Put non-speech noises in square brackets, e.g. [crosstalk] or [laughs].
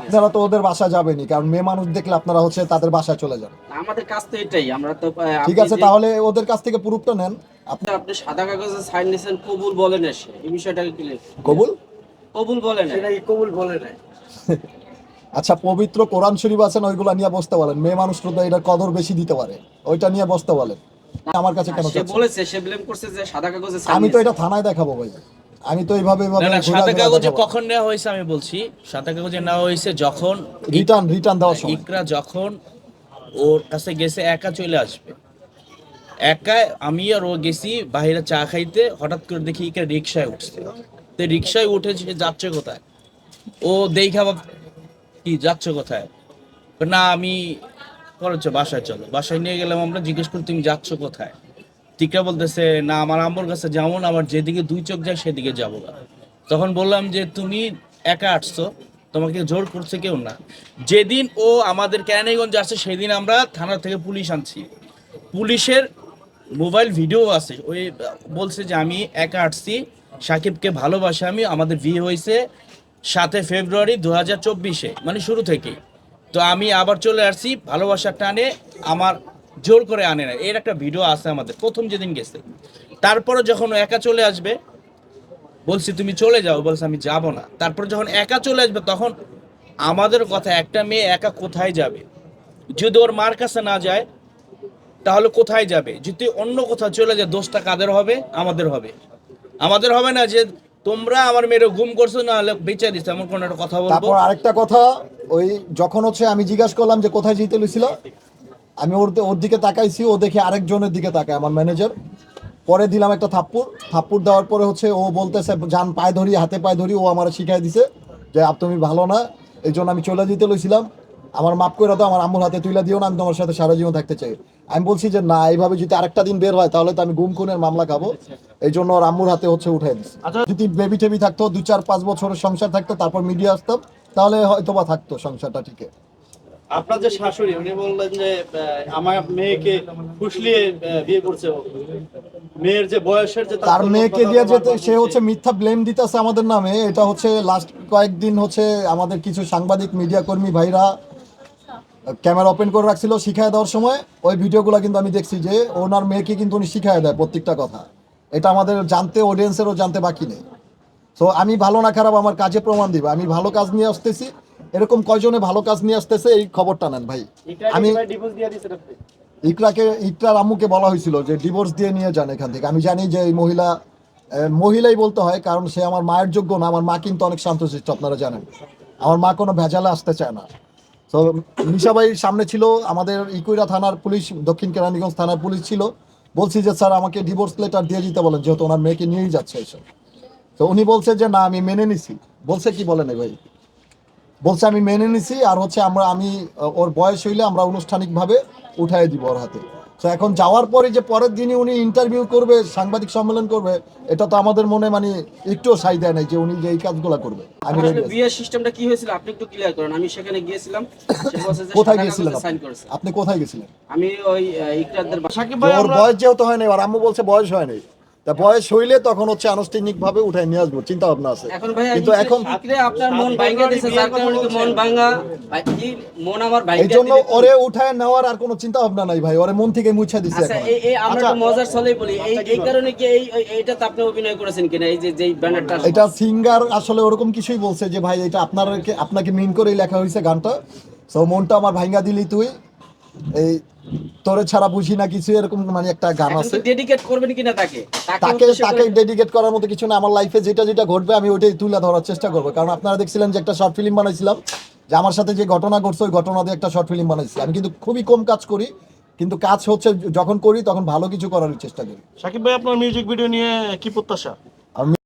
আপনারা তো ওদের বাসা যাবেনি কারণ মেয়ে মানুষ দেখলে আপনারা হচ্ছে তাদের বাসায় চলে যান আমাদের কাজ তো এটাই আমরা তো ঠিক আছে তাহলে ওদের কাছ থেকে প্রুফটা নেন। আপনি আপনি সাদা কাগজে সাইন নিয়েছেন কবুল বলেন এসে এই বিষয়টাকে ক্লিয়ার কবুল? কবুল বলেন সেটা কি কবুল বলে নাই [laughs] আচ্ছা পবিত্র কোরআন শরীফ আছেন ওইগুলা নিয়ে বসতে বলেন। মেয়ে মানুষ তো এটার কদর বেশি দিতে পারে ওইটা নিয়ে বসতে বলেন। আমার কাছে কেন সে বলেছে সে ব্লেম করছে যে সাদা কাগজে আমি তো এটা থানায় দেখাবো ভাই। আমি তো এইভাবে সাদা কাগজে কখন নেওয়া হয়েছে আমি বলছি। সাদা কাগজে নেওয়া হয়েছে যখন রিটার্ন রিটার্ন দেওয়ার সময়। ইকরা যখন ওর কাছে গেছে একা চলে আসবে। একা আমি আর ও গেছি বাইরে চা খাইতে হঠাৎ করে দেখি ইকরা রিক্সায় উঠছে। তো রিক্সায় উঠে সে যাচ্ছে কোথায়? ও দেখা কি যাচ্ছে কোথায়? না আমি করছ বাসায় চলো। বাসায় নিয়ে গেলাম আমরা জিজ্ঞেস করি তুমি যাচ্ছ কোথায়? টিকা বলতেছে, না, আমার আম্মুর কাছে যেমন আমার যেদিকে দুই চোখ যায় সেদিকে যাব না। তখন বললাম যে, তুমি একা আসছো, তোমাকে জোর করছে কেউ না। যেদিন ও আমাদের ক্যারানীগঞ্জ আসছে সেদিন আমরা থানা থেকে পুলিশ আনছি। পুলিশের মোবাইল ভিডিও আছে, ওই বলছে যে, আমি একা আসছি, সাকিবকে ভালোবাসি আমি, আমাদের বিয়ে হয়েছে সাতে ফেব্রুয়ারি দু হাজার চব্বিশে মানে শুরু থেকেই। তো আমি আবার চলে আসছি, ভালোবাসার টানে আমার জোর করে আনে না এর একটা ভিডিও আছে আমাদের, প্রথম যেদিন গেছে। তারপরে যখন একা চলে আসবে, বলছি, তুমি চলে যাও। বলছে, আমি যাব না। তারপর যখন একা চলে আসবে, তখন আমাদের কথা, একটা মেয়ে একা কোথায় যাবে? যদি ওর মার কাছে না যায়, তাহলে কোথায় যাবে? যদি অন্য কোথাও চলে যায়, দোষটা কাদের হবে? আমাদের হবে। আমাদের হবে না যে, তোমরা আমার মেয়ের গুম করছ না হলে বেঁচে দিচ্ছে এমন কোনো একটা কথা বলব। আরেকটা কথা, ওই যখন হচ্ছে আমি জিজ্ঞাসা করলাম যে কোথায় যেতে লইছিল আমি ওর ওর দিকে তাকাইছি ও দেখে আরেকজনের দিকে তাকায় আমার ম্যানেজার পরে দিলাম একটা থাপ্পুর থাপ্পুর দেওয়ার পরে হচ্ছে ও বলতেছে যান পায়ে ধরি হাতে পায়ে ধরি। ও আমার শিখাই দিছে যে আপ তুমি ভালো না। এই জন্য আমি চলে যেতে লইছিলাম। আমার মাপ করে দাও আমার আম্মুর হাতে তুইলা দিও না আমি তোমার সাথে সারা জীবন থাকতে চাই। আমি বলছি যে না এইভাবে যদি আরেকটা দিন বের হয় তাহলে তো আমি গুম খুনের মামলা খাব। এই জন্য ওর আম্মুর হাতে হচ্ছে উঠাই দিচ্ছে যদি বেবি টেবি থাকতো দু চার পাঁচ বছরের সংসার থাকতো তারপর মিডিয়া আসতাম তাহলে হয়তো বা থাকতো সংসারটা ঠিকই। আপনার যে শাশুড়ি উনি বললেন যে আমার মেয়েকে ফুসলিয়ে বিয়ে করছে মেয়ের যে বয়সের যে তার মেয়েকে দিয়ে যেতে সে হচ্ছে মিথ্যা ব্লেম দিতেছে আমাদের নামে। এটা হচ্ছে লাস্ট কয়েকদিন হচ্ছে আমাদের কিছু সাংবাদিক মিডিয়া কর্মী ভাইরা ক্যামেরা ওপেন করে রাখছিল শিখায় দেওয়ার সময়। ওই ভিডিওগুলো কিন্তু আমি দেখছি যে ওনার মেয়েকে কিন্তু উনি শিখায় দেয় প্রত্যেকটা কথা। এটা আমাদের জানতে অডিয়েন্সেরও জানতে বাকি নেই। সো আমি ভালো না খারাপ আমার কাজে প্রমাণ দিবে। আমি ভালো কাজ নিয়ে আসতেছি। এরকম কয়জনে ভালো কাজ নিয়ে আসতেছে এই খবরটা নেন ভাই। আমি ইকরাকে ইকরার আম্মুকে বলা হয়েছিল যে ডিভোর্স দিয়ে নিয়ে যান এখান থেকে। আমি জানি যে এই মহিলা মহিলাই বলতে হয় কারণ সে আমার মায়ের যোগ্য না আমার মা কিন্তু অনেক শান্তশিষ্ট আপনারা জানেন। আমার মা কোনো ভেজালে আসতে চায় না। তো নিশাবাইর সামনে ছিল আমাদের ইকুইরা থানার পুলিশ দক্ষিণ কেরানীগঞ্জ থানার পুলিশ ছিল। বলছি যে স্যার আমাকে ডিভোর্স লেটার দিয়ে দিতে বলেন যেহেতু ওনার মেয়েকে নিয়েই যাচ্ছে এসব। তো উনি বলছে যে না আমি মেনে নিছি। বলছে কি বলেন ভাই? বলছে আমি মেনে নিছি আর হচ্ছে আমরা আমি ওর বয়স হইলে আমরা আনুষ্ঠানিকভাবে উঠাই দিব ওর হাতে। তো এখন যাওয়ার পরে যে পরের দিনই উনি ইন্টারভিউ করবে সাংবাদিক সম্মেলন করবে এটা তো আমাদের মনে মানে একটু সাই দেয় নাই যে উনি যে এই কাজগুলো করবে। আমি বিয়ের সিস্টেমটা কি হয়েছিল আপনি একটু ক্লিয়ার করেন। আমি সেখানে গিয়েছিলাম কোথায় গিয়েছিলেন আপনি? কোথায় গেছিলেন আমি ওই আহ, ইকরারদের বাসা। ভাই ওর বয়স যেহেতু হয় নাই আর আম্মু বলছে বয়স হয় নাই। তা বয়স হইলে তখন হচ্ছে আনুষ্ঠানিক ভাবে উঠাই নিয়ে আসব চিন্তা ভাবনা আছে। কিন্তু এখন আপনার মন দিয়েছে মন কি মন আমার এই জন্য ওরে উঠায় নেওয়ার আর কোনো চিন্তা ভাবনা নাই ভাই ওরে মন থেকে মুছে দিচ্ছে আচ্ছা এখন। এই এই আমরা আচ্ছা। একটু মজার ছলেই বলি এই এই কারণে কি এই এই- এইটাতে আপনি অভিনয় করেছেন কিনা? এই যে যেই ব্যানারটা এটা সিঙ্গার আসলে ওরকম কিছুই বলছে যে ভাই এটা আপনার আপনাকে মিন করেই লেখা হয়েছে গানটা। সো মনটা আমার ভাঙ্গা দিলি তুই। এই তোরে ছাড়া বুঝি না কিছু এরকম মানে একটা গান আছে। ডেডিকেট করবেন কিনা তাকে? তাকে তাকে ডেডিকেট করার মতো কিছু না আমার লাইফে যেটা যেটা ঘটবে আমি ওইটাই তুলে ধরার চেষ্টা করব। কারণ আপনারা দেখছিলেন যে একটা শর্ট ফিল্ম বানাইছিলাম যে আমার সাথে যে ঘটনা ঘটছে ওই ঘটনা দিয়ে একটা শর্ট ফিল্ম বানাইছি। আমি কিন্তু খুবই কম কাজ করি কিন্তু কাজ হচ্ছে যখন করি তখন ভালো কিছু করার চেষ্টা করি। সাকিব ভাই আপনার মিউজিক ভিডিও নিয়ে কি প্রত্যাশা? আমি